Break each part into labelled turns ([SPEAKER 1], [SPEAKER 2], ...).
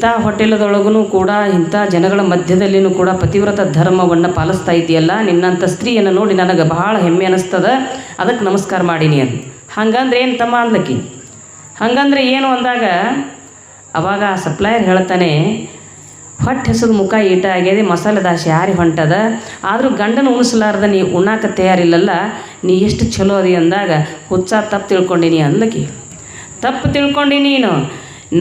[SPEAKER 1] ಇಂಥ ಹೋಟೆಲದೊಳಗೂ ಕೂಡ, ಇಂಥ ಜನಗಳ ಮಧ್ಯದಲ್ಲಿನೂ ಕೂಡ ಪತಿವ್ರತ ಧರ್ಮವನ್ನು ಪಾಲಿಸ್ತಾ ಇದೆಯಲ್ಲ ನಿನ್ನಂಥ ಸ್ತ್ರೀಯನ್ನು ನೋಡಿ ನನಗೆ ಬಹಳ ಹೆಮ್ಮೆ ಅನ್ನಿಸ್ತದ ಅದಕ್ಕೆ ನಮಸ್ಕಾರ ಮಾಡೀನಿ ಅಂತ. ಹಂಗಂದ್ರೆ ಏನು ತಮ್ಮ ಅಂದ್ಲಕ್ಕಿ ಹಂಗಂದ್ರೆ ಏನು ಅಂದಾಗ, ಅವಾಗ ಆ ಸಪ್ಲೈಯರ್ ಹೇಳ್ತಾನೆ, ಹೊಟ್ಟೆ ಹೆಸರು ಮುಖ ಈಟ ಆಗ್ಯದೆ, ಮಸಾಲೆ ದಾಸಿ ಯಾರಿ ಹೊಂಟದ, ಆದರೂ ಗಂಡನ ಉಣಿಸ್ಲಾರ್ದ ನೀ ಉಣ್ಣಾಕ ತಯಾರಿಲ್ಲಲ್ಲ, ನೀ ಎಷ್ಟು ಚಲೋ ಅದಿ ಅಂದಾಗ, ಹುಚ್ಚ ತಪ್ಪು ತಿಳ್ಕೊಂಡಿನಿ ಅಂದಕಿ ತಪ್ಪು ತಿಳ್ಕೊಂಡಿ ನೀನು.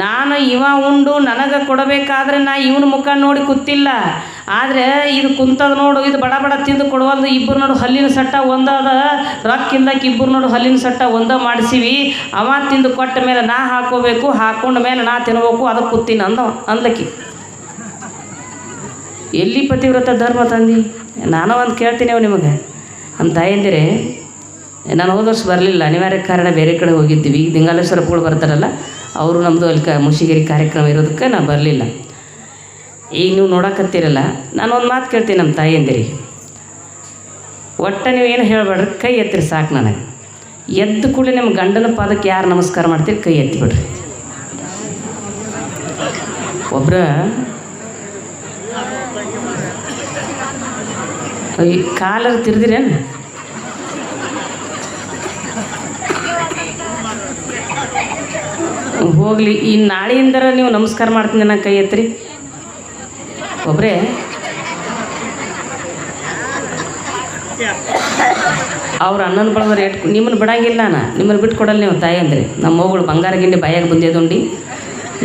[SPEAKER 1] ನಾನು ಇವ ಉಂಡು, ನನಗೆ ಕೊಡಬೇಕಾದ್ರೆ ನಾ ಇವನ ಮುಖ ನೋಡಿ ಕೂತಿಲ್ಲ. ಆದರೆ ಇದು ಕುಂತದ ನೋಡು, ಇದು ಬಡ ಬಡ ತಿಂದು ಕೊಡುವಲ್ದು, ಇಬ್ಬರು ನೋಡು ಹಲ್ಲಿನ ಸಟ್ಟ ಒಂದದ, ರೊಕ್ಕಿಂದಕ್ಕೆ ಇಬ್ಬರು ನೋಡು ಹಲ್ಲಿನ ಸಟ್ಟ ಒಂದ ಮಾಡಿಸಿವಿ. ಅವ ತಿಂದು ಕೊಟ್ಟ ಮೇಲೆ ನಾ ಹಾಕೋಬೇಕು, ಹಾಕೊಂಡ ಮೇಲೆ ನಾ ತಿನ್ಬೇಕು ಅದಕ್ಕೆ ಕೂತೀನಿ ಅಂದ ಅಂದ್ಲಕ್ಕಿ ಎಲ್ಲಿ ಪತಿವ್ರತ ಧರ್ಮ ತಂದು? ನಾನು ಒಂದು ಕೇಳ್ತೀನಿ ಅವು ನಿಮಗೆ. ಅಂತ ನಾನು ಹೋದ ವರ್ಷ ಬರಲಿಲ್ಲ, ಅನಿವಾರ್ಯ ಕಾರಣ ಬೇರೆ ಕಡೆ ಹೋಗಿದ್ವಿ. ದಿಂಗಾಲೇಶ್ವರಪ್ಪಗಳು ಬರ್ತಾರಲ್ಲ ಅವರು ನಮ್ಮದು ಅಲ್ಲಿ ಕ ಮುಷಿಗಿರಿ ಕಾರ್ಯಕ್ರಮ ಇರೋದಕ್ಕೆ ನಾನು ಬರಲಿಲ್ಲ. ಈಗ ನೀವು ನೋಡಕತ್ತೀರಲ್ಲ, ನಾನು ಒಂದು ಮಾತು ಕೇಳ್ತೀನಿ ನಮ್ಮ ತಾಯಂದಿರಿಗೆ. ಒಟ್ಟು ನೀವು ಏನು ಹೇಳಬೇಡ್ರಿ, ಕೈ ಎತ್ತಿರಿ ಸಾಕು ನನಗೆ. ಎದ್ದು ಕೂಡಲೇ ನಿಮ್ಮ ಗಂಡನ ಪಾದಕ್ಕೆ ಯಾರು ನಮಸ್ಕಾರ ಮಾಡ್ತೀರಿ, ಕೈ ಎತ್ತಿ ಒಬ್ಬರ ಕಾಲರ್ ತಿರ್ದಿರೇನು? ಹೋಗ್ಲಿ, ಈ ನಾಳೆಯಿಂದರ ನೀವು ನಮಸ್ಕಾರ ಮಾಡ್ತೀನಿ ನನ್ನ ಕೈ ಎತ್ತಿರಿ ಒಬ್ರೆ? ಅವ್ರ ಅಣ್ಣನ ಬಳದ್ರೆ ಎಟ್ ನಿಮ್ಮನ್ನು ಬಿಡಂಗಿಲ್ಲ ನಾನು. ನಿಮ್ಮನ್ನು ಬಿಟ್ಟು ಕೊಡಲ್ಲ ನೀವು ತಾಯಿ ಅಂದರೆ. ನಮ್ಮ ಮಗಳು ಬಂಗಾರ ಗಿಂಡಿ ಬಾಯಾಗ ಬಂದಿದ್ದುಂಡಿ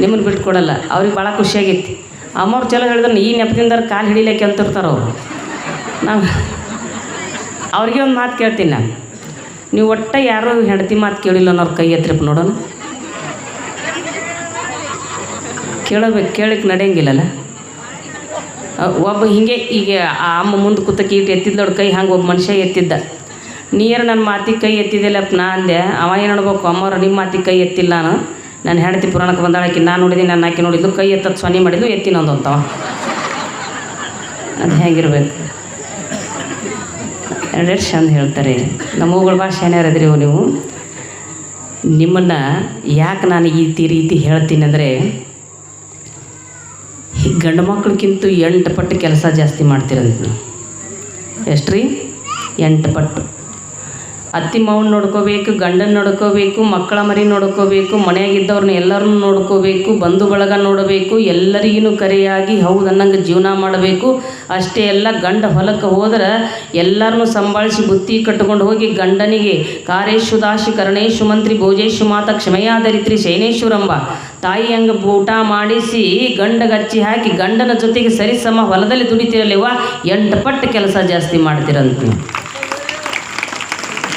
[SPEAKER 1] ನಿಮ್ಮನ್ನು ಬಿಟ್ಟು ಕೊಡಲ್ಲ. ಅವ್ರಿಗೆ ಭಾಳ ಖುಷಿಯಾಗಿತ್ತು ಅಮ್ಮವ್ರು ಚಲೋ ಹೇಳಿದ್ರೆ ಈ ನೆಪದಿಂದ ಕಾಲು ಹಿಡಿಲಿಕ್ಕೆ ಅಂತಿರ್ತಾರೆ ಅವರು. ನಾವು ಅವ್ರಿಗೆ ಒಂದು ಮಾತು ಕೇಳ್ತೀನಿ ನಾನು. ನೀವು ಒಟ್ಟ ಯಾರೂ ಹೆಂಡತಿ ಮಾತು ಕೇಳಿಲ್ಲ ಅನ್ನೋರು ಕೈ ಎತ್ತಿರಪ್ಪ ನೋಡೋಣ. ಕೇಳಬೇಕು ಕೇಳಕ್ಕೆ ನಡೆಯಂಗಿಲ್ಲಲ್ಲ? ಒಬ್ಬ ಹಿಂಗೆ ಈಗ ಆ ಅಮ್ಮ ಮುಂದೆ ಕೂತಕ್ಕೆ ಎತ್ತಿದ್ದ ನೋಡಿ, ಕೈ ಹಂಗೆ ಒಬ್ಬ ಮನುಷ್ಯ ಎತ್ತಿದ್ದ. ನೀರು ನನ್ನ ಮಾತಿಗೆ ಕೈ ಎತ್ತಿದ್ದಿಲ್ಲಪ್ಪ ನಾ ಅಂದೆ, ಅವ ಏನು ನೋಡ್ಬೇಕು, ಅಮ್ಮವ್ರು ನಿಮ್ಮ ಮಾತಿಗೆ ಕೈ ಎತ್ತಿಲ್ಲ ನಾನು. ನಾನು ಹೆಂಡತಿ ಪುರಾಣಕ್ಕೆ ಬಂದಾಳಕ್ಕೆ ನಾನು ನೋಡಿದ್ದೀನಿ ನಾನು ಆಕೆ ನೋಡಿದ್ಲು, ಕೈ ಎತ್ತದ ಸೊನ್ನೆ ಮಾಡಿದ್ಲು ಎತ್ತಿನೊಂದು ಅಂತವ ಅದು ಹೇಗಿರ್ಬೇಕು? ಎರಡೆರಡು ಚಂದ ಹೇಳ್ತಾರೆ. ನಮ್ಮ ಭಾಷೆ ಭಾಳ ಶಾನ್ಯಾರದ್ರಿ ನೀವು? ನಿಮ್ಮನ್ನು ಯಾಕೆ ನಾನು ಈ ರೀತಿ ಹೇಳ್ತೀನಿ ಅಂದರೆ ಗಂಡು ಮಕ್ಕಳಿಗಿಂತ ಎಂಟು ಪಟ್ಟು ಕೆಲಸ ಜಾಸ್ತಿ ಮಾಡ್ತೀರಂತ ನಾವು. ಎಷ್ಟು ರೀ ಎಂಟು ಪಟ್ಟು. ಅತ್ತಿ ಮಾವನ್ನ ನೋಡ್ಕೋಬೇಕು, ಗಂಡನ ನೋಡ್ಕೋಬೇಕು, ಮಕ್ಕಳ ಮರಿ ನೋಡ್ಕೋಬೇಕು ಮನೆಯಾಗಿದ್ದವ್ರನ್ನ ಎಲ್ಲರನ್ನೂ ನೋಡ್ಕೋಬೇಕು, ಬಂಧು ಬಳಗ ನೋಡಬೇಕು ಎಲ್ಲರಿಗೂ ಕರೆಯಾಗಿ ಹೌದು ಅನ್ನಂಗೆ ಜೀವನ ಮಾಡಬೇಕು. ಅಷ್ಟೇ ಎಲ್ಲ ಗಂಡ ಹೊಲಕ್ಕೆ ಹೋದ್ರೆ ಎಲ್ಲರನ್ನೂ ಸಂಭಾಳಿಸಿ ಬುತ್ತಿ ಕಟ್ಟಿಕೊಂಡು ಹೋಗಿ ಗಂಡನಿಗೆ, ಕಾರೇಶು ದಾಶಿ ಕರ್ಣೇಶು ಮಂತ್ರಿ ಭೋಜೇಶು ಮಾತ ಕ್ಷಮೆಯಾದರಿತ್ರಿ ಶೈನೇಶ್ವರಂಬ ತಾಯಿ ಹಂಗೆ ಊಟ ಮಾಡಿಸಿ ಗಂಡಗಚ್ಚಿ ಹಾಕಿ ಗಂಡನ ಜೊತೆಗೆ ಸರಿಸಮ ಹೊಲದಲ್ಲಿ ದುಡಿತಿರಲಿವ ಎಂಟು ಪಟ್ಟು ಕೆಲಸ ಜಾಸ್ತಿ ಮಾಡ್ತಿರಂತ.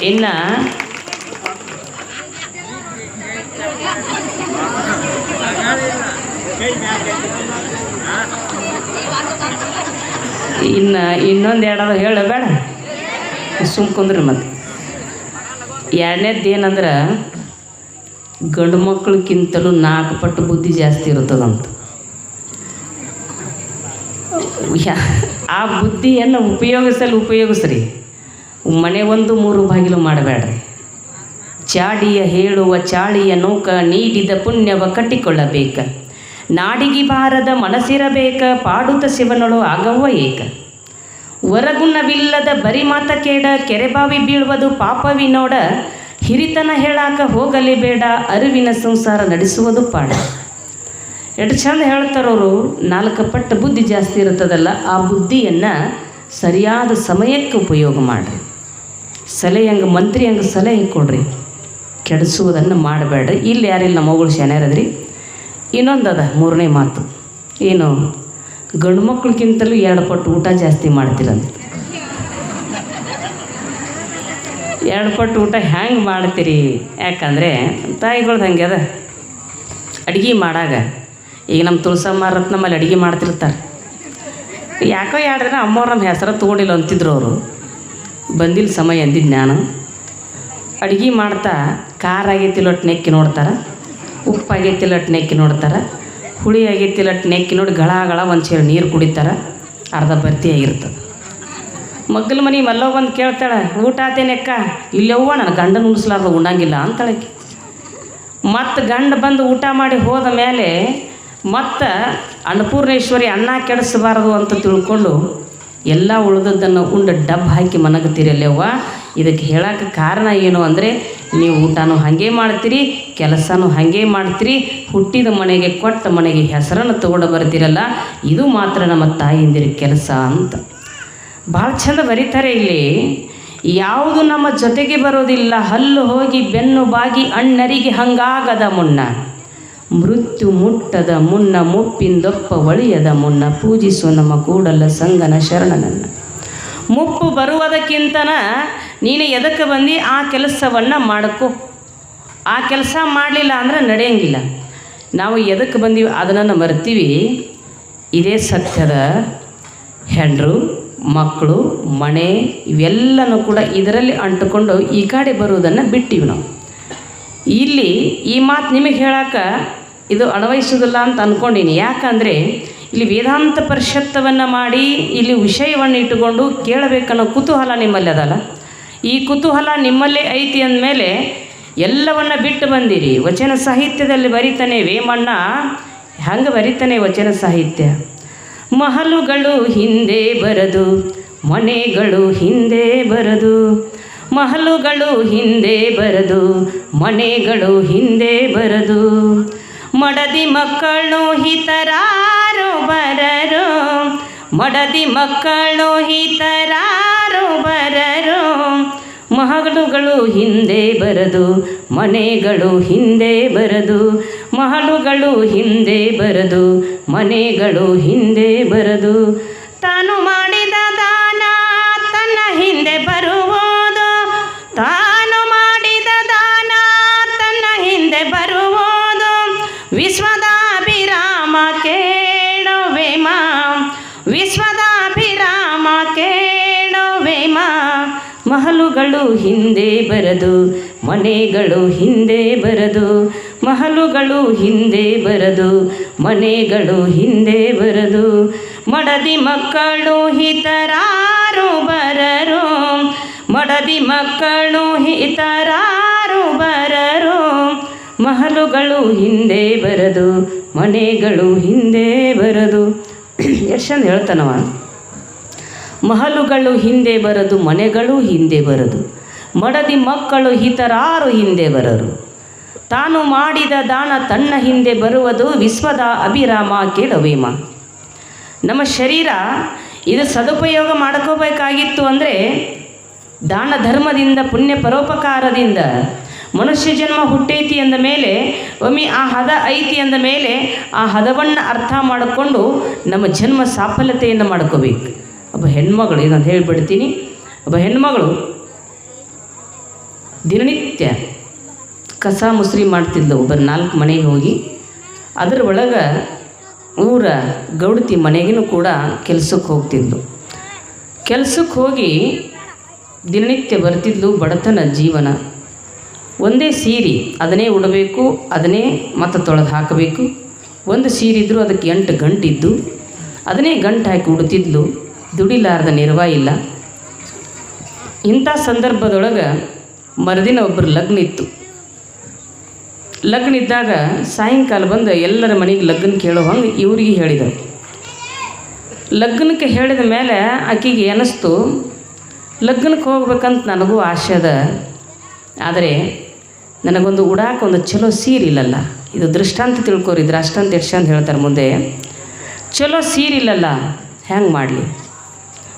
[SPEAKER 1] ಇನ್ನ ಇನ್ನು ಇನ್ನು ಇನ್ನೊಂದು ಎರಡಾರು ಹೇಳ ಬೇಡ ಸುಮ್ ಮತ್ತೆ. ಎರಡನೇದ್ದು ಏನಂದ್ರೆ ಗಂಡು ಮಕ್ಕಳಿಗಿಂತಲೂ ನಾಲ್ಕು ಪಟ್ಟು ಬುದ್ಧಿ ಜಾಸ್ತಿ ಇರ್ತದಂತ ಆ ಬುದ್ಧಿಯನ್ನು ಉಪಯೋಗಿಸಲು ಉಪಯೋಗಿಸ್ರಿ. ಮನೆ ಒಂದು, ಮೂರು ಬಾಗಿಲು ಮಾಡಬೇಡ್ರಿ. ಚಾಡಿಯ ಹೇಳುವ, ಚಾಳಿಯ ನೌಕ ನೀಡಿದ ಪುಣ್ಯವ ಕಟ್ಟಿಕೊಳ್ಳಬೇಕ. ನಾಡಿಗಿ ಬಾರದ ಮನಸ್ಸಿರಬೇಕ ಪಾಡುತ ಶಿವನಳು ಆಗವ್ವ ಏಕ. ವರಗುಣವಿಲ್ಲದ ಬರಿ ಮಾತ ಕೇಡ ಕೆರೆಬಾವಿ ಬೀಳುವುದು ಪಾಪವಿ ನೋಡ ಹಿರಿತನ ಹೇಳಾಕ ಹೋಗಲಿ ಬೇಡ ಅರಿವಿನ ಸಂಸಾರ ನಡೆಸುವುದು ಪಾಡ. ಎಷ್ಟು ಚಂದ ಹೇಳ್ತಾರವರು ನಾಲ್ಕು ಪಟ್ಟು ಬುದ್ಧಿ ಜಾಸ್ತಿ ಇರ್ತದಲ್ಲ ಆ ಬುದ್ಧಿಯನ್ನು ಸರಿಯಾದ ಸಮಯಕ್ಕೆ ಉಪಯೋಗ ಮಾಡಿರಿ. ಸಲಹೆ ಹಂಗೆ, ಮಂತ್ರಿ ಹಂಗೆ ಸಲಹೆ ಕೊಡ್ರಿ. ಕೆಡಿಸುವುದನ್ನು ಮಾಡಬೇಡ್ರಿ. ಇಲ್ಲಿ ಯಾರಿಲ್ಲ, ನಮ್ಮ ಮಗಳು ಶಾನ್ಯಾರದ್ರಿ ಇನ್ನೊಂದದ, ಮೂರನೇ ಮಾತು. ಏನು, ಗಂಡು ಮಕ್ಕಳಿಗಿಂತಲೂ ಎರಡು ಪಟ್ಟು ಊಟ ಜಾಸ್ತಿ ಮಾಡ್ತೀರಂತ. ಎರಡು ಪಟ್ಟು ಊಟ ಹ್ಯಾಂಗೆ ಮಾಡ್ತೀರಿ? ಯಾಕಂದರೆ ತಾಯಿಗಳ್ದು ಹಂಗೆ ಅದ. ಅಡುಗೆ ಮಾಡಾಗ, ಈಗ ನಮ್ಮ ತುಳಸಮ್ಮ ರತ್ನಮ್ಮಲ್ಲಿ ಅಡುಗೆ ಮಾಡ್ತಿರ್ತಾರೆ. ಯಾಕೋ ಎರಡು ದಿನ ಅಮ್ಮವ್ರು ನಮ್ಮ ಹೆಸರು ತೊಗೊಂಡಿಲ್ಲ ಅಂತಿದ್ರು ಅವರು. ಬಂದಿಲ್ಲ ಸಮಯ ಅಂದಿದ್ದು ನಾನು. ಅಡುಗೆ ಮಾಡ್ತಾ ಖಾರ ಆಗೈತಿ ಲೊಟ್ಟು ನೆಕ್ಕಿ ನೋಡ್ತಾರೆ, ಉಪ್ಪು ಆಗೈತಿ ಒಟ್ಟು ನೆಕ್ಕಿ ನೋಡ್ತಾರೆ, ಹುಳಿ ಆಗೈತಿ ಲೊಟ್ಟು ನೆಕ್ಕಿ ನೋಡಿ ಗಳ ಗಳ ಒಂದು ಸೇರು ನೀರು ಕುಡಿತಾರೆ, ಅರ್ಧ ಭರ್ತಿ ಆಗಿರ್ತದೆ. ಮಗ್ಗಲ ಮನೆ ಮಲ್ಲೋ ಬಂದು ಕೇಳ್ತಾಳೆ, ಊಟ ಆತೇನೆಕ್ಕ ಇಲ್ಲವ್ವ ನನ್ನ ಗಂಡನ ಉಣಿಸ್ಲಾರ್ದ ಉಣ್ಣಂಗಿಲ್ಲ ಅಂತಳಕ್ಕೆ ಮತ್ತು ಗಂಡ ಬಂದು ಊಟ ಮಾಡಿ ಹೋದ ಮೇಲೆ ಮತ್ತು ಅನ್ನಪೂರ್ಣೇಶ್ವರಿ ಅನ್ನ ಕೆಡಿಸಬಾರದು ಅಂತ ತಿಳ್ಕೊಂಡು ಎಲ್ಲ ಉಳಿದದ್ದನ್ನು ಉಂಡು ಡಬ್ ಹಾಕಿ ಮನಗತ್ತೀರಲ್ಲವ್ವ ಇದಕ್ಕೆ ಹೇಳೋಕ್ಕೆ ಕಾರಣ ಏನು ಅಂದರೆ ನೀವು ಊಟನೂ ಹಾಗೆ ಮಾಡ್ತೀರಿ, ಕೆಲಸನೂ ಹಾಗೆ ಮಾಡ್ತೀರಿ, ಹುಟ್ಟಿದ ಮನೆಗೆ ಕೊಟ್ಟ ಮನೆಗೆ ಹೆಸರನ್ನು ತಗೊಂಡು ಬರ್ತೀರಲ್ಲ, ಇದು ಮಾತ್ರ ನಮ್ಮ ತಾಯಿಂದಿರ ಕೆಲಸ ಅಂತ. ಭಾಳ ಚಂದ ಬರೀತಾರೆ ಇಲ್ಲಿ. ಯಾವುದು ನಮ್ಮ ಜೊತೆಗೆ ಬರೋದಿಲ್ಲ. ಹಲ್ಲು ಹೋಗಿ ಬೆನ್ನು ಬಾಗಿ ಅಣ್ಣರಿಗೆ ಹಂಗಾಗದ ಮುನ್ನ. ಮೃತ್ಯು ಮುಟ್ಟದ ಮುನ್ನ, ಮುಪ್ಪಿಂದೊಪ್ಪ ಒಳಿಯದ ಮುನ್ನ ಪೂಜಿಸು ನಮ್ಮ ಕೂಡಲ ಸಂಗನ ಶರಣನನ್ನ. ಮುಪ್ಪು ಬರುವುದಕ್ಕಿಂತನ ನೀನು ಎದಕ್ಕೆ ಬಂದು? ಆ ಕೆಲಸವನ್ನು ಮಾಡಕು. ಆ ಕೆಲಸ ಮಾಡಲಿಲ್ಲ ಅಂದರೆ ನಡೆಯಂಗಿಲ್ಲ. ನಾವು ಎದಕ್ಕೆ ಬಂದೀವಿ? ಅದನ್ನು ಮರ್ತೀವಿ. ಇದೇ ಸತ್ಯದ ಹೆಂಡರು. ಮಕ್ಕಳು, ಮನೆ ಇವೆಲ್ಲನೂ ಕೂಡ ಇದರಲ್ಲಿ ಅಂಟುಕೊಂಡು ಈ ಕಡೆ ಬರುವುದನ್ನು ಬಿಟ್ಟಿವಿ ನಾವು. ಇಲ್ಲಿ ಈ ಮಾತು ನಿಮಗೆ ಹೇಳಾಕ ಇದು ಅಳವಡಿಸೋದಿಲ್ಲ ಅಂತ ಅಂದ್ಕೊಂಡೀನಿ ಯಾಕಂದರೆ ಇಲ್ಲಿ ವೇದಾಂತ ಪರಿಷತ್ತವನ್ನು ಮಾಡಿ ಇಲ್ಲಿ ವಿಷಯವನ್ನು ಇಟ್ಟುಕೊಂಡು ಕೇಳಬೇಕನ್ನೋ ಕುತೂಹಲ ನಿಮ್ಮಲ್ಲಿ ಅದಲ್ಲ? ಈ ಕುತೂಹಲ ನಿಮ್ಮಲ್ಲೇ ಐತಿ ಅಂದಮೇಲೆ ಎಲ್ಲವನ್ನ ಬಿಟ್ಟು ಬಂದಿರಿ. ವಚನ ಸಾಹಿತ್ಯದಲ್ಲಿ ಬರಿತಾನೆ ವೇಮಣ್ಣ. ಹಂಗೆ ಬರಿತಾನೆ ವಚನ ಸಾಹಿತ್ಯ? ಮಹಲುಗಳು ಹಿಂದೆ ಬರದು, ಮನೆಗಳು ಹಿಂದೆ ಬರದು. ಮಹಲುಗಳು ಹಿಂದೆ ಬರದು, ಮನೆಗಳು ಹಿಂದೆ ಬರದು. ಮಡದಿ ಮಕ್ಕಳು ಹಿತರಾರು ಬರರು, ಮಡದಿ ಮಕ್ಕಳು ಹಿತರಾರು ಬರರು. ಮಹಲುಗಳು ಹಿಂದೆ ಬರದು ಮನೆಗಳು ಹಿಂದೆ ಬರದು ಮಹಲುಗಳು ಹಿಂದೆ ಬರದು ಮನೆಗಳು ಹಿಂದೆ ಬರದು. ತಾನು ಮಾಡಿದ ಮಹಲುಗಳು ಹಿಂದೆ ಬರದು, ಮನೆಗಳು ಹಿಂದೆ ಬರದು, ಮಹಲುಗಳು ಹಿಂದೆ ಬರದು, ಮನೆಗಳು ಹಿಂದೆ ಬರದು. ಮಡದಿ ಮಕ್ಕಳು ಹಿತರಾರು ಬರರು, ಮಡದಿ ಮಕ್ಕಳು ಹಿತರಾರು ಬರರು. ಮಹಲುಗಳು ಹಿಂದೆ ಬರದು, ಮನೆಗಳು ಹಿಂದೆ ಬರದು. ಎಷ್ಟು ಚಂದ ಹೇಳ್ತಾನವ. ಮಹಲುಗಳು ಹಿಂದೆ ಬರದು, ಮನೆಗಳು ಹಿಂದೆ ಬರದು. ಮಡದಿ ಮಕ್ಕಳು ಹಿತರಾರು ಹಿಂದೆ ಬರರು. ತಾನು ಮಾಡಿದ ದಾನ ತನ್ನ ಹಿಂದೆ ಬರುವುದು ವಿಶ್ವದ ಅಭಿರಾಮ ಕೇಳವೇಮ ನಮ್ಮ ಶರೀರ ಇದು ಸದುಪಯೋಗ ಮಾಡ್ಕೋಬೇಕಾಗಿತ್ತು ಅಂದರೆ ದಾನ ಧರ್ಮದಿಂದ, ಪುಣ್ಯ ಪರೋಪಕಾರದಿಂದ ಮನುಷ್ಯ ಜನ್ಮ ಹುಟ್ಟೈತಿ ಅಂದ ಮೇಲೆ, ಒಮ್ಮೆ ಆ ಹದ ಐತಿ ಅಂದ ಮೇಲೆ ಆ ಹದವನ್ನು ಅರ್ಥ ಮಾಡಿಕೊಂಡು ನಮ್ಮ ಜನ್ಮ ಸಾಫಲ್ಯತೆಯನ್ನು ಮಾಡ್ಕೋಬೇಕು. ಒಬ್ಬ ಹೆಣ್ಮಗಳು ಇದೊಂದು ಹೇಳಿಬಿಡ್ತೀನಿ. ಒಬ್ಬ ಹೆಣ್ಮಗಳು ದಿನನಿತ್ಯ ಕಸ ಮುಸ್ರಿ ಮಾಡ್ತಿದ್ಲು. ಒಬ್ಬ ನಾಲ್ಕು ಮನೆಗೆ ಹೋಗಿ. ಅದರ ಒಳಗೆ ಊರ ಗೌಡತಿ ಮನೆಗೂ ಕೂಡ ಕೆಲಸಕ್ಕೆ ಹೋಗ್ತಿದ್ಲು. ಕೆಲಸಕ್ಕೆ ಹೋಗಿ ದಿನನಿತ್ಯ ಬರ್ತಿದ್ಲು ಬಡತನ ಜೀವನ. ಒಂದೇ ಸೀರೆ, ಅದನ್ನೇ ಉಡಬೇಕು, ಅದನ್ನೇ ಮತ್ತೆ ತೊಳೆದು ಹಾಕಬೇಕು. ಒಂದು ಸೀರೆ ಇದ್ದರೂ ಅದಕ್ಕೆ ಎಂಟು ಗಂಟಿದ್ದು. ಅದನ್ನೇ ಗಂಟು ಹಾಕಿ ಉಡ್ತಿದ್ಲು ದುಡಿಲಾರ್ದ ನಿರ್ವ ಇಲ್ಲ. ಇಂಥ ಸಂದರ್ಭದೊಳಗೆ ಮರುದಿನ ಒಬ್ಬರು ಲಗ್ನ ಇತ್ತು. ಲಗ್ನ ಇದ್ದಾಗ ಸಾಯಂಕಾಲ ಬಂದು ಎಲ್ಲರ ಮನೆಗೆ ಲಗ್ನ ಕೇಳೋ ಹಂಗೆ ಇವ್ರಿಗೆ ಹೇಳಿದರು. ಲಗ್ನಕ್ಕೆ ಹೇಳಿದ ಮೇಲೆ ಆಕೆಗೆ ಅನ್ನಿಸ್ತು ಲಗ್ನಕ್ಕೆ ಹೋಗ್ಬೇಕಂತ ನನಗೂ ಆಸೆ ಅದ. ಆದರೆ ನನಗೊಂದು ಉಡಾಕ ಒಂದು ಚಲೋ ಸೀರಿಲ್ಲಲ್ಲ ಇದು ದೃಷ್ಟಾಂತ ತಿಳ್ಕೊರಿ ಅಷ್ಟಂತ ಎಷ್ಟು ಅಂತ ಹೇಳ್ತಾರೆ ಮುಂದೆ. ಚಲೋ ಸೀರಿಲ್ಲಲ್ಲ ಹೆಂಗೆ ಮಾಡಲಿ?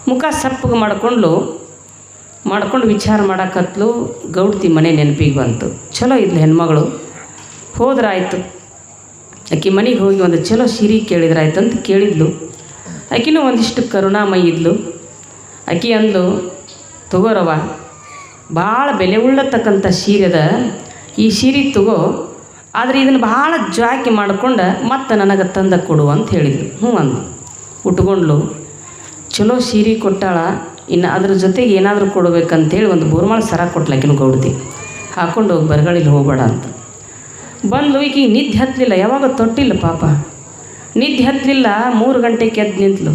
[SPEAKER 1] ಮುಖ ಸಪ್ಪಗೆ ಮಾಡ್ಕೊಂಡು ಮಾಡ್ಕೊಂಡು ವಿಚಾರ ಮಾಡಕತ್ಲು, ಗೌಡ್ತಿ ಮನೆ ನೆನಪಿಗೆ ಬಂತು. ಚಲೋ ಇದ್ಲು ಹೆಣ್ಮಗಳು. ಹೋದ್ರಾಯ್ತು. ಆಕೆ ಮನೆಗೆ ಹೋಗಿ ಒಂದು ಚಲೋ ಸೀರೆ ಕೇಳಿದ್ರಾಯ್ತು ಅಂತ ಕೇಳಿದ್ಲು. ಆಕಿನೂ ಒಂದಿಷ್ಟು ಕರುಣಾಮಯ ಇದ್ಲು. ಆಕೆ ಅಂದ್ಲು ತಗೋರವ ಭಾಳ ಬೆಲೆ ಉಳ್ಳತಕ್ಕಂಥ ಸೀರೆದ ಈ ಸೀರೆ ತಗೋ. ಆದರೆ ಇದನ್ನು ಭಾಳ ಜಾಕಿ ಮಾಡಿಕೊಂಡು ಮತ್ತೆ ನನಗೆ ತಂದ ಕೊಡು ಅಂತ ಹೇಳಿದ್ಲು. ಹ್ಞೂ ಅಂದ್ಲು. ಉಟ್ಕೊಂಡ್ಲು. ಚಲೋ ಸೀರೆ ಕೊಟ್ಟಾಳ, ಇನ್ನು ಅದ್ರ ಜೊತೆಗೆ ಏನಾದರೂ ಕೊಡಬೇಕಂತೇಳಿ ಒಂದು ಬೋರ್ಮಾಳ ಸರ ಕೊಟ್ಲಾಕಿನ ಗೌಡ್ತಿ. ಹಾಕೊಂಡು ಹೋಗಿ ಬರಗಳಿಲ್ಲಿ ಹೋಗ್ಬೇಡ ಅಂತ. ಬಂದು ಈಗ ನಿದ್ದೆ ಹತ್ತಲಿಲ್ಲ ಯಾವಾಗ ತೊಟ್ಟಿಲ್ಲ ಪಾಪ. ನಿದ್ದೆ ಹತ್ತಲಿಲ್ಲ ಮೂರು ಗಂಟೆಗೆ ಎದ್ದು ನಿಂತಲು.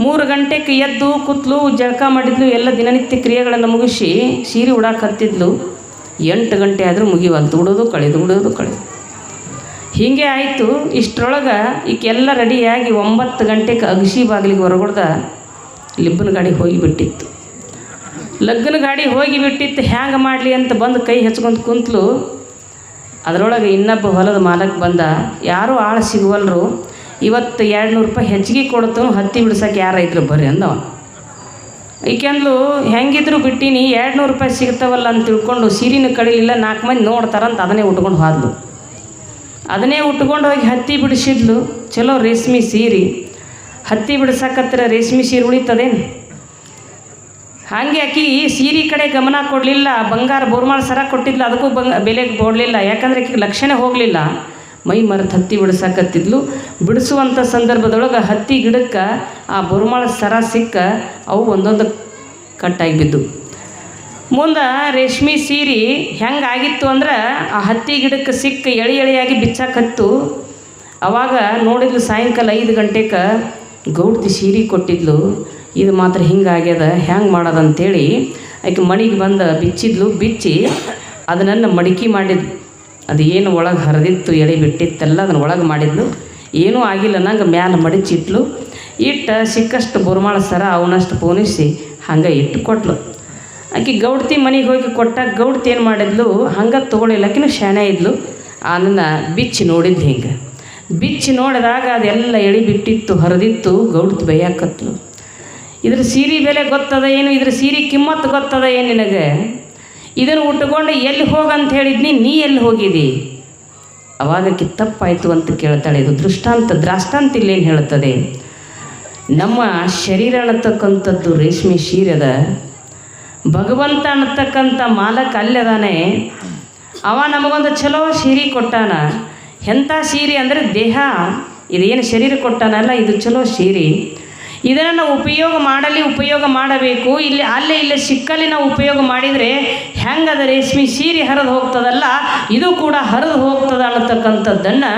[SPEAKER 1] ಮೂರು ಗಂಟೆಗೆ ಎದ್ದು ಕೂತ್ಲು, ಜಳಕ ಮಾಡಿದ್ಲು, ಎಲ್ಲ ದಿನನಿತ್ಯ ಕ್ರಿಯೆಗಳನ್ನು ಮುಗಿಸಿ ಸೀರೆ ಉಡಾಕತ್ತಿದ್ಲು. ಎಂಟು ಗಂಟೆ ಆದರೂ ಮುಗಿವಂತ ಉಡೋದು ಕಳೆದು ಉಡೋದು ಕಳೆದು. ಹೀಗೆ ಆಯಿತು, ಇಷ್ಟರೊಳಗೆ ಈಕೆಲ್ಲ ರೆಡಿಯಾಗಿ ಒಂಬತ್ತು ಗಂಟೆಗೆ ಅಗಸಿ ಬಾಗಿಲಿಗೆ ಹೊರಗೊಡ್ದ ಲಿಬ್ಬನ ಗಾಡಿ ಹೋಗಿಬಿಟ್ಟಿತ್ತು. ಲಗ್ನ ಗಾಡಿ ಹೋಗಿ ಬಿಟ್ಟಿತ್ತು ಹ್ಯಾಂಗೆ ಮಾಡಲಿ ಅಂತ ಬಂದು ಕೈ ಹೆಚ್ಕೊಂತ ಕುಂತಲು. ಅದರೊಳಗೆ ಇನ್ನೊಬ್ಬ ಹೊಲದ ಮಾಲಕ್ ಬಂದ, ಯಾರೂ ಆಳು ಸಿಗುವಲ್ರು, ಇವತ್ತು ಎರಡು ನೂರು ರೂಪಾಯಿ ಹೆಚ್ಚಿಗೆ ಕೊಡ್ತು ಹತ್ತಿ ಬಿಡ್ಸೋಕೆ ಯಾರು ಇದ್ರು ಬರ್ರಿ ಅಂದವ. ಈಕೆಂದ್ಲು, ಹೆಂಗಿದ್ರು ಬಿಟ್ಟಿನಿ ಎರಡು ನೂರು ರೂಪಾಯಿ ಸಿಗ್ತಾವಲ್ಲ ಅಂತ ತಿಳ್ಕೊಂಡು ಸೀರಿನ ಕಡಿಲಿಲ್ಲ, ನಾಲ್ಕು ಮಂದಿ ನೋಡ್ತಾರಂತ ಅದನ್ನೇ ಉಟ್ಕೊಂಡು ಹೋದ್ಲು. ಅದನ್ನೇ ಉಟ್ಕೊಂಡು ಹೋಗಿ ಹತ್ತಿ ಬಿಡಿಸಿದ್ಲು. ಚಲೋ ರೇಷ್ಮೆ ಸೀರೆ. ಹತ್ತಿ ಬಿಡಿಸಕ್ಕತ್ತಿರ ರೇಷ್ಮೆ ಸೀರೆ ಉಳಿತದೇನು? ಹಾಗೆ ಆಕಿ ಸೀರೆ ಕಡೆ ಗಮನ ಕೊಡಲಿಲ್ಲ. ಬಂಗಾರ ಬೋರ್ಮಾಳ ಸರ ಕೊಟ್ಟಿದ್ಲು. ಅದಕ್ಕೂ ಬಂಗ, ಬೆಲೆಗೆ ಕೊಡಲಿಲ್ಲ. ಯಾಕಂದ್ರೆ ಆಕಿಗೆ ಲಕ್ಷಣ ಹೋಗಲಿಲ್ಲ. ಮೈ ಮರೆತು ಹತ್ತಿ ಬಿಡಿಸಕ್ಕತ್ತಿದ್ಲು ಬಿಡಿಸುವಂಥ ಸಂದರ್ಭದೊಳಗೆ ಹತ್ತಿ ಗಿಡಕ್ಕೆ ಆ ಬೋರ್ಮಾಳ ಸರ ಸಿಕ್ಕ ಅವು ಒಂದೊಂದು ಕಟ್ಟಾಗಿ ಬಿದ್ದು. ಮುಂದೆ ರೇಷ್ಮೆ ಸೀರೆ ಹೆಂಗಾಗಿತ್ತು ಅಂದ್ರೆ ಆ ಹತ್ತಿ ಗಿಡಕ್ಕೆ ಸಿಕ್ಕ ಎಳೆ ಎಳೆಯಾಗಿ ಬಿಚ್ಚಾಕತ್ತು. ಅವಾಗ ನೋಡಿದ್ಲು ಸಾಯಂಕಾಲ ಐದು ಗಂಟೆಗೆ ಗೌಡ್ತಿ ಸೀರೆ ಕೊಟ್ಟಿದ್ಲು. ಇದು ಮಾತ್ರ ಹಿಂಗಾಗ್ಯದ ಹೆಂಗೆ ಮಾಡೋದಂತೇಳಿ ಆಕೆ ಮಣಿಗೆ ಬಂದು ಬಿಚ್ಚಿದ್ಲು, ಬಿಚ್ಚಿ ಅದನ್ನು ಮಡಿಕೆ ಮಾಡಿದ್ಲು. ಅದು ಏನು ಒಳಗೆ ಹರಿದಿತ್ತು, ಎಳೆ ಬಿಟ್ಟಿತ್ತೆಲ್ಲ ಅದನ್ನು ಒಳಗೆ ಮಾಡಿದ್ಲು. ಏನೂ ಆಗಿಲ್ಲ, ನಂಗೆ ಮ್ಯಾಲೆ ಮಡಿಚಿಟ್ಲು. ಇಟ್ಟು ಸಿಕ್ಕಷ್ಟು ಬುರ್ಮಾಳ ಸರ ಅವನಷ್ಟು ಪೋನಿಸಿ ಹಂಗೆ ಇಟ್ಟು ಕೊಟ್ಲು ಆಕೆ ಗೌಡ್ತಿ ಮನೆಗೆ ಹೋಗಿ ಕೊಟ್ಟಾಗ ಗೌಡ್ತಿ ಏನು ಮಾಡಿದ್ಲು? ಹಂಗೆ ತೊಗೊಳಿಲ್ಲ ಆಕಿನೂ ಶಾಣೆ ಇದ್ಲು. ಅದನ್ನು ಬಿಚ್ಚಿ ನೋಡಿದ್ಲು ಹಿಂಗೆ. ಬಿಚ್ಚಿ ನೋಡಿದಾಗ ಅದೆಲ್ಲ ಎಳಿ ಬಿಟ್ಟಿತ್ತು, ಹರಿದಿತ್ತು, ಗೌಡ್ತಿ ಬೈಯಾಕತ್ಲು. ಇದ್ರ ಸೀರೆ ಬೆಲೆ ಗೊತ್ತದ ಏನು? ಇದ್ರ ಸೀರೆ ಕಿಮ್ಮತ್ತು ಗೊತ್ತದ ಏನು ನಿನಗೆ? ಇದನ್ನು ಉಟ್ಕೊಂಡು ಎಲ್ಲಿ ಹೋಗಂತ ಹೇಳಿದ್ನಿ, ನೀ ಎಲ್ಲಿ ಹೋಗಿದಿ? ಅವಾಗಕ್ಕೆ ತಪ್ಪಾಯಿತು ಅಂತ ಕೇಳ್ತಾಳೆ. ಇದು ದೃಷ್ಟಾಂತ, ದ್ರಾಷ್ಟಾಂತ ಇಲ್ಲೇನು ಹೇಳ್ತದೆ ನಮ್ಮ ಶರೀರ ಅನ್ನತಕ್ಕಂಥದ್ದು ರೇಷ್ಮೆ ಸೀರೆದ ಭಗವಂತ ಅನ್ನತಕ್ಕಂಥ ಮಾಲಕ್ ಅಲ್ಲದಾನೆ? ಅವ ನಮಗೊಂದು ಚಲೋ ಸೀರೆ ಕೊಟ್ಟಾನ. ಎಂಥ ಸೀರೆ ಅಂದರೆ ದೇಹ. ಇದೇನು ಶರೀರ ಕೊಟ್ಟಾನಲ್ಲ, ಇದು ಚಲೋ ಸೀರೆ. ಇದನ್ನು ಉಪಯೋಗ ಮಾಡಲಿ, ಉಪಯೋಗ ಮಾಡಬೇಕು. ಇಲ್ಲಿ, ಅಲ್ಲೇ, ಇಲ್ಲೇ ಸಿಕ್ಕಲ್ಲಿ ನಾವು ಉಪಯೋಗ ಮಾಡಿದರೆ ಹೆಂಗದ ರೇಷ್ಮೆ ಸೀರೆ ಹರಿದು ಹೋಗ್ತದಲ್ಲ, ಇದು ಕೂಡ ಹರಿದು ಹೋಗ್ತದ ಅನ್ನತಕ್ಕಂಥದ್ದನ್ನು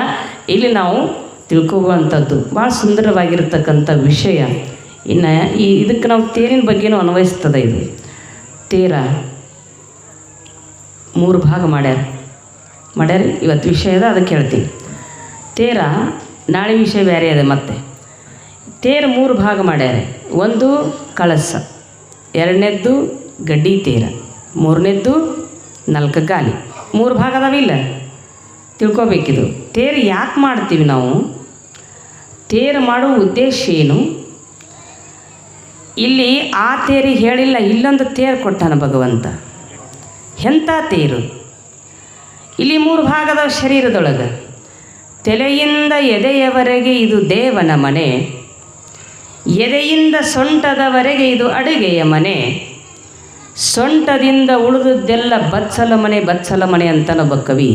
[SPEAKER 1] ಇಲ್ಲಿ ನಾವು ತಿಳ್ಕೊಳ್ಳುವಂಥದ್ದು ಭಾಳ ಸುಂದರವಾಗಿರ್ತಕ್ಕಂಥ ವಿಷಯ. ಇನ್ನು ಈ ಇದಕ್ಕೆ ನಾವು ತೇರಿನ ಬಗ್ಗೆನೂ ಅನ್ವಯಿಸ್ತದೆ ಇದು. ತೇರ ಮೂರು ಭಾಗ ಮಾಡ್ಯಾರ. ಮಾಡ್ಯಾರ, ಇವತ್ತು ವಿಷಯ ಅದ, ಅದಕ್ಕೆ ಹೇಳ್ತೀನಿ. ತೇರ, ನಾಳೆ ವಿಷಯ ಬೇರೆ ಇದೆ ಮತ್ತೆ. ತೇರು ಮೂರು ಭಾಗ ಮಾಡ್ಯಾರ. ಒಂದು, ಕಳಸ. ಎರಡನೇದ್ದು, ಗಡ್ಡಿ ತೇರ. ಮೂರನೇದ್ದು, ನಾಲ್ಕು ಗಾಲಿ. ಮೂರು ಭಾಗ ಅದಾವಿಲ್ಲ ತಿಳ್ಕೊಬೇಕಿದು. ತೇರು ಯಾಕೆ ಮಾಡ್ತೀವಿ ನಾವು? ತೇರು ಮಾಡೋ ಉದ್ದೇಶ ಏನು? ಇಲ್ಲಿ ಆ ತೇರಿ ಹೇಳಿಲ್ಲ, ಇಲ್ಲೊಂದು ತೇರು ಕೊಟ್ಟಾನ ಭಗವಂತ. ಎಂಥ ತೇರು? ಇಲ್ಲಿ ಮೂರು ಭಾಗದ ಶರೀರದೊಳಗೆ. ತಲೆಯಿಂದ ಎದೆಯವರೆಗೆ ಇದು ದೇವನ ಮನೆ, ಎದೆಯಿಂದ ಸೊಂಟದವರೆಗೆ ಇದು ಅಡುಗೆಯ ಮನೆ, ಸೊಂಟದಿಂದ ಉಳಿದದ್ದೆಲ್ಲ ಬತ್ಸಲ ಮನೆ ಬತ್ಸಲ ಮನೆ ಅಂತನೊಬ್ಬ ಕವಿ.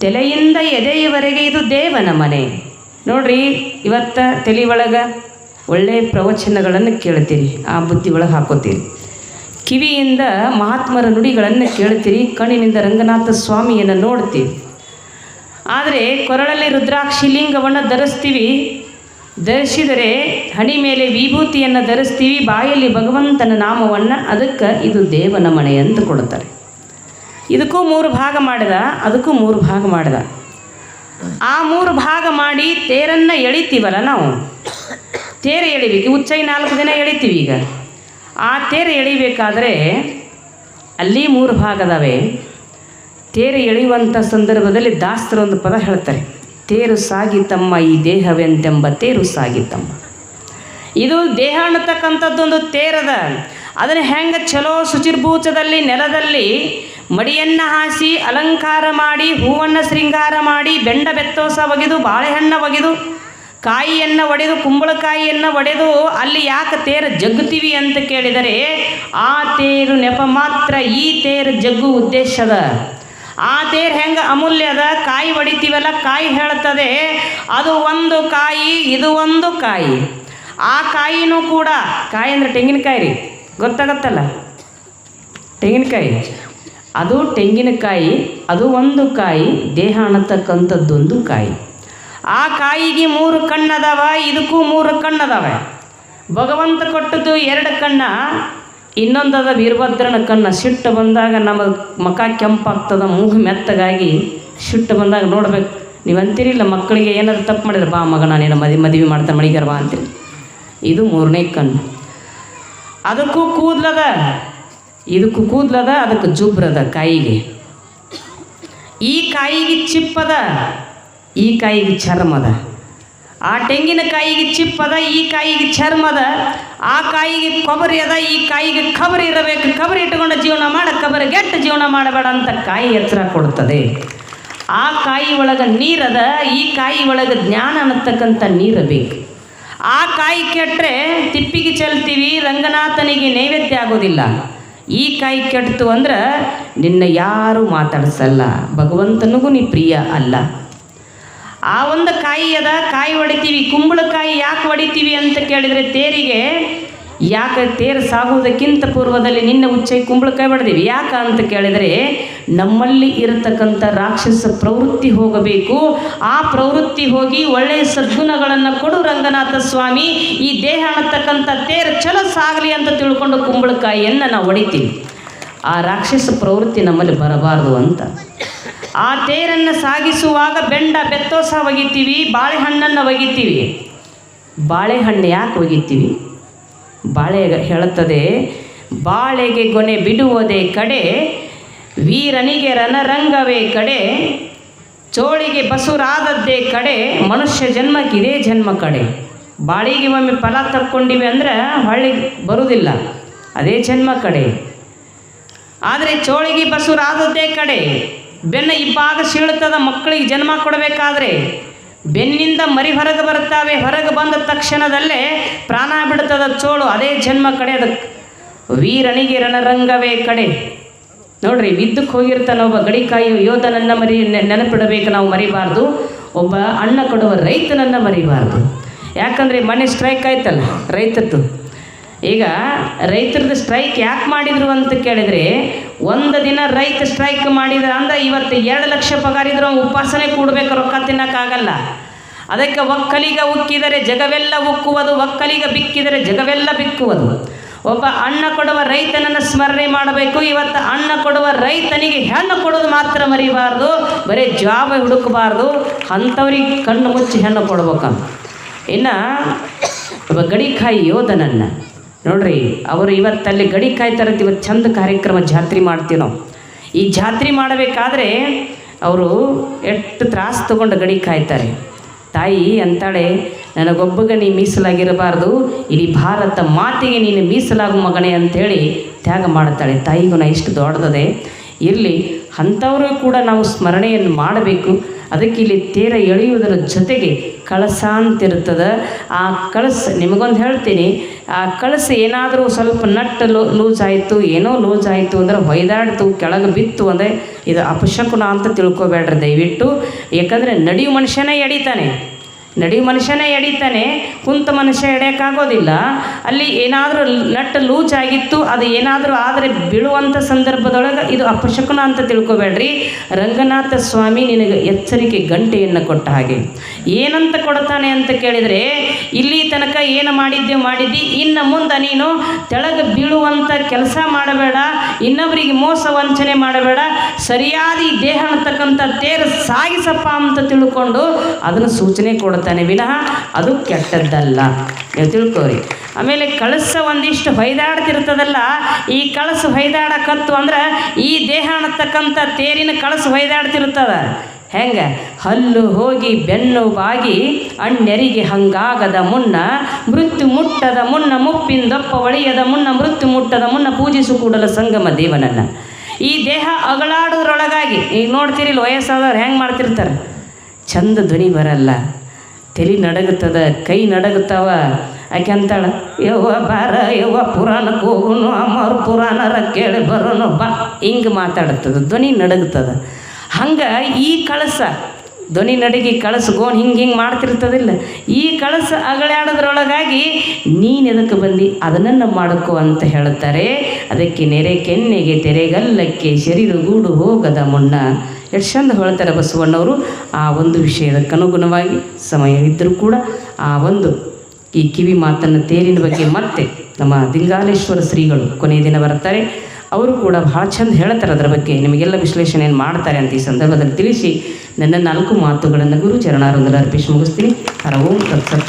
[SPEAKER 1] ತಲೆಯಿಂದ ಎದೆಯವರೆಗೆ ಇದು ದೇವನ ಮನೆ. ನೋಡ್ರಿ, ಇವತ್ತ ತಲೆ ಒಳಗೆ ಒಳ್ಳೆಯ ಪ್ರವಚನಗಳನ್ನು ಕೇಳ್ತೀರಿ ಆ ಬುದ್ಧಿ ಒಳಗೆ ಹಾಕೋತೀರಿ. ಕಿವಿಯಿಂದ ಮಹಾತ್ಮರ ನುಡಿಗಳನ್ನು ಕೇಳ್ತೀರಿ ಕಣ್ಣಿನಿಂದ ರಂಗನಾಥ ಸ್ವಾಮಿಯನ್ನು ನೋಡ್ತೀವಿ ಆದರೆ ಕೊರಳಲ್ಲಿ ರುದ್ರಾಕ್ಷಿ ಲಿಂಗವನ್ನು ಧರಿಸ್ತೀವಿ, ಧರಿಸಿದರೆ ಹಣಿ ಮೇಲೆ ವಿಭೂತಿಯನ್ನು ಧರಿಸ್ತೀವಿ, ಬಾಯಲ್ಲಿ ಭಗವಂತನ ನಾಮವನ್ನು, ಅದಕ್ಕೆ ಇದು ದೇವನ ಮನೆ ಅಂತ ಕೊಡ್ತಾರೆ ಇದಕ್ಕೂ ಮೂರು ಭಾಗ ಮಾಡಿದ, ಅದಕ್ಕೂ ಮೂರು ಭಾಗ ಮಾಡಿದ. ಆ ಮೂರು ಭಾಗ ಮಾಡಿ ತೇರನ್ನು ಎಳಿತೀವಲ್ಲ ನಾವು? ತೇರು ಎಳಿಬೇಕು. ಉಚ್ಚೈ ನಾಲ್ಕು ದಿನ ಎಳಿತೀವಿ ಈಗ. ಆ ತೇರು ಎಳಿಬೇಕಾದ್ರೆ ಅಲ್ಲಿ ಮೂರು ಭಾಗದವೆ. ತೇರು ಎಳೆಯುವಂಥ ಸಂದರ್ಭದಲ್ಲಿ ದಾಸರು ಒಂದು ಪದ ಹೇಳ್ತಾರೆ. ತೇರು ಸಾಗಿತಮ್ಮ ಈ ದೇಹವೆಂತೆಂಬ ತೇರು ಸಾಗಿತಮ್ಮ ಇದು ದೇಹ ಅನ್ನತಕ್ಕಂಥದ್ದೊಂದು ತೇರದ. ಅದನ್ನು ಹೆಂಗೆ ಚಲೋ ಶುಚಿರ್ಭೂಚದಲ್ಲಿ ನೆಲದಲ್ಲಿ ಮಡಿಯನ್ನು ಹಾಸಿ ಅಲಂಕಾರ ಮಾಡಿ, ಹೂವನ್ನು ಶೃಂಗಾರ ಮಾಡಿ, ಬೆಂಡ ಬೆತ್ತೋಸ ಒಗೆದು, ಬಾಳೆಹಣ್ಣು ಒಗೆದು ಕಾಯಿಯನ್ನು ಒಡೆದು, ಕುಂಬಳಕಾಯಿಯನ್ನು ಒಡೆದು ಅಲ್ಲಿ ಯಾಕೆ ತೇರು ಜಗ್ಗುತ್ತೀವಿ ಅಂತ ಕೇಳಿದರೆ, ಆ ತೇರು ನೆಪ ಮಾತ್ರ ಈ ತೇರು ಜಗ್ಗು ಉದ್ದೇಶದ. ಆ ತೇರು ಹೆಂಗೆ ಅಮೂಲ್ಯದ ಕಾಯಿ ಒಡಿತೀವಲ್ಲ, ಕಾಯಿ ಹೇಳ್ತದೆ ಅದು ಒಂದು ಕಾಯಿ, ಇದು ಒಂದು ಕಾಯಿ. ಆ ಕಾಯಿನೂ ಕೂಡ, ಕಾಯಿ ಅಂದರೆ ತೆಂಗಿನಕಾಯಿ ರೀ, ಗೊತ್ತಾಗತ್ತಲ್ಲ? ತೆಂಗಿನಕಾಯಿ. ಅದು ತೆಂಗಿನಕಾಯಿ, ಅದು ಒಂದು ಕಾಯಿ, ದೇಹ ಅನ್ನತಕ್ಕಂಥದ್ದೊಂದು ಕಾಯಿ. ಆ ಕಾಯಿಗೆ ಮೂರು ಕಣ್ಣದವ, ಇದಕ್ಕೂ ಮೂರು ಕಣ್ಣದವ. ಭಗವಂತ ಕೊಟ್ಟದ್ದು ಎರಡು ಕಣ್ಣ. ಇನ್ನೊಂದದ ವೀರಭದ್ರನ ಕಣ್ಣ. ಸಿಟ್ಟು ಬಂದಾಗ ನಮ್ಮ ಮುಖ ಕೆಂಪಾಗ್ತದ, ಮೂಗು ಮೆತ್ತಗಾಗಿ ಸಿಟ್ಟು ಬಂದಾಗ ನೋಡ್ಬೇಕು. ನೀವು ಅಂತೀರಿಲ್ಲ ಮಕ್ಕಳಿಗೆ ಏನಾದ್ರು ತಪ್ಪು ಮಾಡಿದ್ರೆ ಬಾ ಮಗ ನಾನೇನು ಮದಿ, ಮದುವೆ ಮಾಡ್ತಾನೆ ಮಳಿಗಾರ ಬಾ ಅಂತೀರಿ. ಇದು ಮೂರನೇ ಕಣ್ಣು. ಅದಕ್ಕೂ ಕೂದ್ಲದ, ಇದಕ್ಕೂ ಕೂದ್ಲದ, ಅದಕ್ಕೆ ಜುಬ್ರದ ಕಾಯಿಗೆ. ಈ ಕಾಯಿಗೆ ಚಿಪ್ಪದ ಈ ಕಾಯಿಗೆ ಚರ್ಮದ. ಆ ತೆಂಗಿನಕಾಯಿಗೆ ಚಿಪ್ಪದ, ಈ ಕಾಯಿಗೆ ಚರ್ಮದ, ಆ ಕಾಯಿಗೆ ಕೊಬ್ಬರಿ ಅದ ಈ ಕಾಯಿಗೆ ಕಬರಿ ಇರಬೇಕು. ಕಬರಿ ಇಟ್ಟುಕೊಂಡು ಜೀವನ ಮಾಡ ಖಬರಿ ಗೆಟ್ಟ ಜೀವನ ಮಾಡಬೇಡ ಅಂತ ಕಾಯಿ ಎಚ್ಚರ ಕೊಡ್ತದೆ. ಆ ಕಾಯಿ ಒಳಗೆ ನೀರದ, ಈ ಕಾಯಿ ಒಳಗೆ ಜ್ಞಾನ ಅನ್ನತಕ್ಕಂಥ ನೀರು ಬೇಕು. ಆ ಕಾಯಿ ಕೆಟ್ಟರೆ ತಿಪ್ಪಿಗೆ ಚೆಲ್ತೀವಿ, ರಂಗನಾಥನಿಗೆ ನೈವೇದ್ಯ ಆಗೋದಿಲ್ಲ. ಈ ಕಾಯಿ ಕೆಟ್ಟು ಅಂದ್ರೆ ನಿನ್ನ ಯಾರೂ ಮಾತಾಡಿಸಲ್ಲ. ಭಗವಂತನಿಗೂ ನೀ ಪ್ರಿಯ ಅಲ್ಲ. ಆ ಒಂದು ಕಾಯಿ ಅದ, ಕಾಯಿ ಹೊಡಿತೀವಿ, ಕುಂಬಳಕಾಯಿ ಯಾಕೆ ಹೊಡಿತೀವಿ ಅಂತ ಕೇಳಿದರೆ ತೇರಿಗೆ, ಯಾಕೆ ತೇರು ಸಾಗುವುದಕ್ಕಿಂತ ಪೂರ್ವದಲ್ಲಿ ನಿನ್ನ ಉಚ್ಚೈ ಕುಂಬಳಕಾಯಿ ಹೊಡೆದೀವಿ. ಯಾಕೆ ಅಂತ ಕೇಳಿದರೆ, ನಮ್ಮಲ್ಲಿ ಇರತಕ್ಕಂಥ ರಾಕ್ಷಸ ಪ್ರವೃತ್ತಿ ಹೋಗಬೇಕು. ಆ ಪ್ರವೃತ್ತಿ ಹೋಗಿ ಒಳ್ಳೆಯ ಸದ್ಗುಣಗಳನ್ನು ಕೊಡು ರಂಗನಾಥ ಸ್ವಾಮಿ, ಈ ದೇಹ ಅನ್ನತಕ್ಕಂಥ ತೇರು ಚಲೋ ಸಾಗಲಿ ಅಂತ ತಿಳ್ಕೊಂಡು ಕುಂಬಳಕಾಯಿಯನ್ನು ನಾವು ಹೊಡಿತೀವಿ. ಆ ರಾಕ್ಷಸ ಪ್ರವೃತ್ತಿ ನಮ್ಮಲ್ಲಿ ಬರಬಾರದು ಅಂತ. ಆ ತೇರನ್ನು ಸಾಗಿಸುವಾಗ ಬೆಂಡ ಬೆತ್ತೋಸ ಒಗಿತೀವಿ ಬಾಳೆಹಣ್ಣನ್ನು ಒಗಿತೀವಿ ಬಾಳೆಹಣ್ಣು ಯಾಕೆ ಒಗಿತೀವಿ ಬಾಳೆ ಹೇಳುತ್ತದೆ, ಬಾಳೆಗೆ ಗೊನೆ ಬಿಡುವುದೇ ಕಡೆ, ವೀರನಿಗೆ ರಣರಂಗವೇ ಕಡೆ, ಚೋಳಿಗೆ ಬಸುರಾದದ್ದೇ ಕಡೆ, ಮನುಷ್ಯ ಜನ್ಮಕ್ಕೆ ಇದೇ ಜನ್ಮ ಕಡೆ. ಬಾಳಿಗೆ ಒಮ್ಮೆ ಫಲ ತಕ್ಕೊಂಡಿವೆ ಅಂದ್ರೆ ಹೊಳ್ಳಿ ಬರುವುದಿಲ್ಲ ಅದೇ ಜನ್ಮ ಕಡೆ. ಆದರೆ ಚೋಳಿಗೆ ಬಸುರಾದದ್ದೇ ಕಡೆ ಬೆನ್ನ ಇಬ್ಬಾಗ ಸೀಳುತ್ತದ ಮಕ್ಕಳಿಗೆ ಜನ್ಮ ಕೊಡಬೇಕಾದ್ರೆ ಬೆನ್ನಿಂದ ಮರಿ ಹೊರಗೆ ಬರುತ್ತಾವೆ, ಹೊರಗೆ ಬಂದ ತಕ್ಷಣದಲ್ಲೇ ಪ್ರಾಣ ಬಿಡುತ್ತದ ಚೋಳು ಅದೇ ಜನ್ಮ ಕಡೆ ಅದಕ್ಕೆ ವೀರನಿಗೆ ರಣರಂಗವೇ ಕಡೆ. ನೋಡ್ರಿ ಬಿದ್ದಕ್ಕೆ ಹೋಗಿರ್ತಾನೆ ಒಬ್ಬ ಗಡಿಕಾಯಿ ಯೋಧನನ್ನು ಮರಿ ನೆನಪಿಡಬೇಕು ನಾವು ಮರಿಬಾರ್ದು. ಒಬ್ಬ ಅಣ್ಣ ಕೊಡುವ ರೈತನನ್ನು ಮರಿಬಾರ್ದು. ಯಾಕಂದರೆ ಮನೆ ಸ್ಟ್ರೈಕ್ ಆಯ್ತಲ್ಲ ರೈತದ್ದು. ಈಗ ರೈತರದ್ದು ಸ್ಟ್ರೈಕ್ ಯಾಕೆ ಮಾಡಿದ್ರು ಅಂತ ಕೇಳಿದರೆ, ಒಂದು ದಿನ ರೈತ ಸ್ಟ್ರೈಕ್ ಮಾಡಿದ ಅಂದ್ರೆ ಇವತ್ತು ಎರಡು ಲಕ್ಷ ಪಗಾರ ಇದ್ರೆ ಉಪವಾಸನೆ ಕೂಡಬೇಕು, ರೊಕ್ಕ ತಿನ್ನೋಕ್ಕಾಗಲ್ಲ. ಅದಕ್ಕೆ ಒಕ್ಕಲಿಗ ಉಕ್ಕಿದರೆ ಜಗವೆಲ್ಲ ಉಕ್ಕುವುದು, ಒಕ್ಕಲಿಗ ಬಿಕ್ಕಿದರೆ ಜಗವೆಲ್ಲ ಬಿಕ್ಕುವುದು. ಒಬ್ಬ ಅಣ್ಣ ಕೊಡುವ ರೈತನನ್ನು ಸ್ಮರಣೆ ಮಾಡಬೇಕು, ಇವತ್ತು ಅಣ್ಣ ಕೊಡುವ ರೈತನಿಗೆ ಹೆಣ್ಣು ಕೊಡೋದು ಮಾತ್ರ ಮರಿಬಾರ್ದು, ಬರೀ ಜಾಬ್ ಹುಡುಕಬಾರ್ದು, ಅಂಥವ್ರಿಗೆ ಕಣ್ಣು ಮುಚ್ಚಿ ಹೆಣ್ಣು ಕೊಡ್ಬೇಕಂತ. ಇನ್ನು ಒಬ್ಬ ಗಡಿಕಾಯಿ ಯೋಧನನ್ನು ನೋಡ್ರಿ, ಅವರು ಇವತ್ತಲ್ಲಿ ಗಡಿ ಕಾಯ್ತಾರಂತ, ಇವತ್ತು ಚಂದ ಕಾರ್ಯಕ್ರಮ ಜಾತ್ರೆ ಮಾಡ್ತೀವಿ ನಾವು. ಈ ಜಾತ್ರೆ ಮಾಡಬೇಕಾದ್ರೆ ಅವರು ಎಷ್ಟು ತ್ರಾಸು ತಗೊಂಡು ಗಡಿ ಕಾಯ್ತಾರೆ. ತಾಯಿ ಅಂತಾಳೆ ನನಗೊಬ್ಬಗ ನೀ ಮೀಸಲಾಗಿರಬಾರ್ದು, ಇಡೀ ಭಾರತ ಮಾತಿಗೆ ನೀನು ಮೀಸಲಾಗು ಮಗನೇ ಅಂಥೇಳಿ ತ್ಯಾಗ ಮಾಡ್ತಾಳೆ ತಾಯಿಗೂ ನಾ ಇಷ್ಟು ದೊಡ್ಡದದೆ ಇರಲಿ, ಅಂಥವರು ಕೂಡ ನಾವು ಸ್ಮರಣೆಯನ್ನು ಮಾಡಬೇಕು. ಅದಕ್ಕೆ ಇಲ್ಲಿ ತೇರ ಎಳೆಯುವುದರ ಜೊತೆಗೆ ಕಳಸ ಅಂತಿರ್ತದೆ ಆ ಕಳಸ ನಿಮಗೊಂದು ಹೇಳ್ತೀನಿ. ಆ ಕಳಸ ಏನಾದರೂ ಸ್ವಲ್ಪ ನಟ್ಟು ಲೋ ಲೂಸ್ ಆಯಿತು ಏನೋ ಲೂಸ್ ಆಯಿತು ಅಂದ್ರೆ ಹೊಯ್ದಾಡ್ತು, ಕೆಳಗೆ ಬಿತ್ತು ಅಂದರೆ ಇದು ಅಪಶಕುನ ಅಂತ ತಿಳ್ಕೊಬೇಡ್ರಿ ದಯವಿಟ್ಟು. ಯಾಕಂದರೆ ನಡೆಯು ಮನುಷ್ಯನೇ ಎಡಿತಾನೆ. ನಡೆಯು ಮನುಷ್ಯನೇ ಎಡಿತಾನೆ, ಕುಂತ ಮನುಷ್ಯ ಎಡೆಯೋಕ್ಕಾಗೋದಿಲ್ಲ ಅಲ್ಲಿ ಏನಾದರೂ ನಟ್ ಲೂಚ್ ಆಗಿತ್ತು, ಅದು ಏನಾದರೂ ಆದರೆ ಬೀಳುವಂಥ ಸಂದರ್ಭದೊಳಗೆ ಇದು ಅಪಶಕುನ ಅಂತ ತಿಳ್ಕೊಬೇಡ್ರಿ. ರಂಗನಾಥ ಸ್ವಾಮಿ ನಿನಗೆ ಎಚ್ಚರಿಕೆ ಗಂಟೆಯನ್ನು ಕೊಟ್ಟ ಹಾಗೆ. ಏನಂತ ಕೊಡ್ತಾನೆ ಅಂತ ಕೇಳಿದರೆ, ಇಲ್ಲಿ ತನಕ ಏನು ಮಾಡಿದ್ದೆ ಮಾಡಿದ್ದಿ, ಇನ್ನು ಮುಂದೆ ನೀನು ತೆಳಗೆ ಬೀಳುವಂಥ ಕೆಲಸ ಮಾಡಬೇಡ ಇನ್ನೊಬ್ಬರಿಗೆ ಮೋಸ ವಂಚನೆ ಮಾಡಬೇಡ, ಸರಿಯಾದ ದೇಹ ಅಂತಕ್ಕಂಥ ತೇರು ಸಾಗಿಸಪ್ಪ ಅಂತ ತಿಳ್ಕೊಂಡು ಅದನ್ನು ಸೂಚನೆ ಕೊಡ್ತಾನೆ. ವಿನಃ ಅದು ಕೆಟ್ಟದ್ದಲ್ಲ. ನೀವು ತಿಳ್ಕೋರಿ ಆಮೇಲೆ ಕಳಸ ಒಂದಿಷ್ಟು ಹೊಯ್ದಾಡ್ತಿರ್ತದಲ್ಲ, ಈ ಕಳಸ ಹೊಯ್ದಾಡಕತ್ತು ಅಂದ್ರೆ ಈ ದೇಹ ಅನ್ನತಕ್ಕಂಥ ತೇರಿನ ಕಳಸು ಹೊಯ್ದಾಡ್ತಿರ್ತದ. ಹೆಂಗೆ? ಹಲ್ಲು ಹೋಗಿ ಬೆನ್ನು ಬಾಗಿ ಅಣ್ಣೆರಿಗೆ ಹಂಗಾಗದ ಮುನ್ನ, ಮೃತ್ಯು ಮುಟ್ಟದ ಮುನ್ನ ಮುಪ್ಪಿಂದೊಪ್ಪ ಒಳೆಯದ ಮುನ್ನ, ಮೃತ್ಯು ಮುಟ್ಟದ ಮುನ್ನ ಪೂಜಿಸು ಕೂಡಲ ಸಂಗಮ ದೇವನನ್ನು. ಈ ದೇಹ ಅಗಳಾಡೋದ್ರೊಳಗಾಗಿ, ಈಗ ನೋಡ್ತೀರಿಲ್ಲ ವಯಸ್ಸಾದವ್ರು ಹೆಂಗೆ ಮಾಡ್ತಿರ್ತಾರೆ? ಚಂದ ಧ್ವನಿ ಬರಲ್ಲ. ತಲೆ ನಡಗುತ್ತದ, ಕೈ ನಡಗುತ್ತವ? ಆಕೆ ಅಂತಾಳ, ಯವ್ವ ಬಾರ, ಯವ್ವ ಪುರಾಣಕ್ಕೆ ಹೋಗುನು, ಅಮ್ಮವ್ರ ಪುರಾಣರ ಕೇಳಿ ಬರೋನು, ಬಾ, ಹಿಂಗೆ ಮಾತಾಡುತ್ತದ, ಧ್ವನಿ ನಡಗುತ್ತದ. ಹಂಗೆ ಈ ಕಳಸ, ಧ್ವನಿ ನಡಗಿ ಗೋಣ್ ಹಿಂಗೆ ಹಿಂಗೆ ಮಾಡ್ತಿರ್ತದಿಲ್ಲ, ಈ ಕಳಸ ಅಗಳಾಡೋದ್ರೊಳಗಾಗಿ ನೀನು ಎದಕ್ಕೆ ಬಂದು ಅದನ್ನು ಮಾಡಕೋ ಅಂತ ಹೇಳುತ್ತಾರೆ. ಅದಕ್ಕೆ ನೆರೆ ಕೆನ್ನೆಗೆ ತೆರೆಗಲ್ಲಕ್ಕೆ ಶರೀರಗೂಡು ಹೋಗದ ಮುನ್ನ ಎಷ್ಟು ಚಂದ ಹೇಳ್ತಾರೆ ಬಸವಣ್ಣವರು. ಆ ಒಂದು ವಿಷಯದಕ್ಕನುಗುಣವಾಗಿ ಸಮಯ ಇದ್ದರೂ ಕೂಡ ಆ ಒಂದು ಈ ಕಿವಿ ಮಾತನ್ನು ತೇರಿನ ಬಗ್ಗೆ ಮತ್ತೆ ನಮ್ಮ ದಿಂಗಾಲೇಶ್ವರ ಶ್ರೀಗಳು ಕೊನೆಯ ದಿನ ಬರ್ತಾರೆ. ಅವರು ಕೂಡ ಭಾಳ ಚಂದ ಹೇಳ್ತಾರೆ ಅದರ ಬಗ್ಗೆ. ನಿಮಗೆಲ್ಲ ವಿಶ್ಲೇಷಣೆಯನ್ನು ಮಾಡ್ತಾರೆ ಅಂತ ಈ ಸಂದರ್ಭದಲ್ಲಿ ತಿಳಿಸಿ ನನ್ನ ನಾಲ್ಕು ಮಾತುಗಳನ್ನು ಗುರು ಚರಣಾರಂಗದ ಅರ್ಪಿಸಿ ಮುಗಿಸ್ತೀನಿ. ಹರ ಓಂ ತತ್ಸತ್